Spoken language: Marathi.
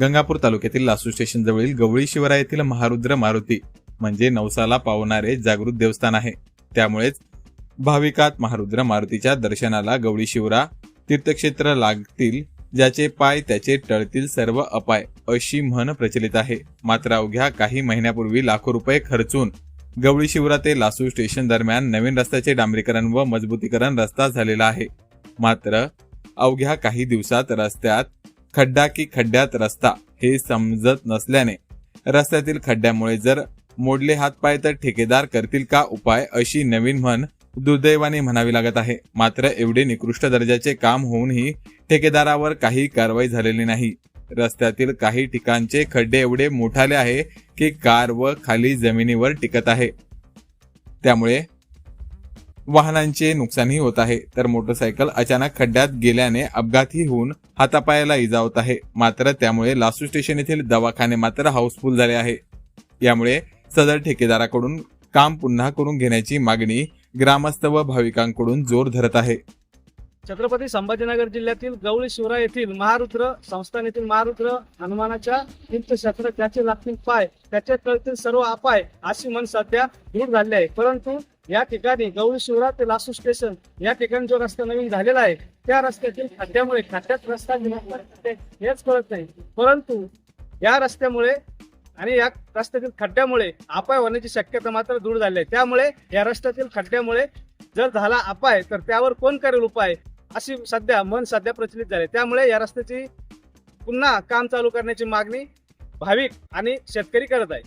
गंगापूर तालुक्यातील लासू स्टेशन जवळील गवळी शिवरा येथील महारुद्र मारुती म्हणजे नवसाला पावणारे जागृत देवस्थान आहे. त्यामुळेच भाविकात महारुद्र मारुतीच्या दर्शनाला गवळी शिवरा तीर्थक्षेत्र लागतील ज्याचे पाय त्याचे टळतील सर्व अपाय अशी म्हण प्रचलित आहे. मात्र अवघ्या काही महिन्यापूर्वी लाखो रुपये खर्चून गवळी शिवरा ते लासू स्टेशन दरम्यान नवीन रस्त्याचे डांबरीकरण व मजबूतीकरण रस्ता झालेला आहे. मात्र अवघ्या काही दिवसात रस्त्यात खड्डा की खड्ड्यात रस्ता हे समजत नसल्याने रस्त्यातील खड्ड्यामुळे जर मोडले हातपाय तर ठेकेदार करतील का उपाय अशी नवीन म्हण दुर्दैवाने म्हणावी लागत आहे. मात्र एवढे निकृष्ट दर्जाचे काम होऊनही ठेकेदारावर काही कारवाई झालेली नाही. रस्त्यातील काही ठिकाणचे खड्डे एवढे मोठाले आहे की कार व खाली जमिनीवर टिकत आहे. त्यामुळे वाहनांचे नुकसानही होत आहे. तर मोटरसायकल अचानक खड्ड्यात गेल्याने अपघातही होऊन हातापायाला इजा होत आहे. मात्र त्यामुळे लासू स्टेशन येथील दवाखाने मात्र हाऊसफुल झाले आहे. यामुळे सदर ठेकेदाराकडून काम पुन्हा करून घेण्याची मागणी ग्रामस्थ व भाविकांकडून जोर धरत आहे. छत्रपती संभाजीनगर जिल्ह्यातील गवळी शिवरा येथील महारुद्र संस्थान येथील महारुद्र हनुमानाच्या तीर्थक्षेत्र त्याचे लागतील पाय त्याच्या कळतील सर्व अपाय अशी मन सध्या दूर झाली आहे. परंतु या ठिकाणी गौरी शिवरा ते लासू स्टेशन या ठिकाणी जो रस्ता नवीन झालेला आहे त्या रस्त्यातील खड्ड्यामुळे खड्ड्यात रस्ता हेच कळत नाही. परंतु या रस्त्यामुळे आणि या रस्त्यातील खड्ड्यामुळे अपाय होण्याची शक्यता मात्र दूर झाली आहे. त्यामुळे या रस्त्यातील खड्ड्यामुळे जर झाला अपाय तर त्यावर कोण करेल उपाय? अशी सध्या मन सध्या प्रचलित झाले त्यामुळे या रस्त्याची पुन्हा काम चालू करण्याची मागणी भाविक आणि शेतकरी करत आहे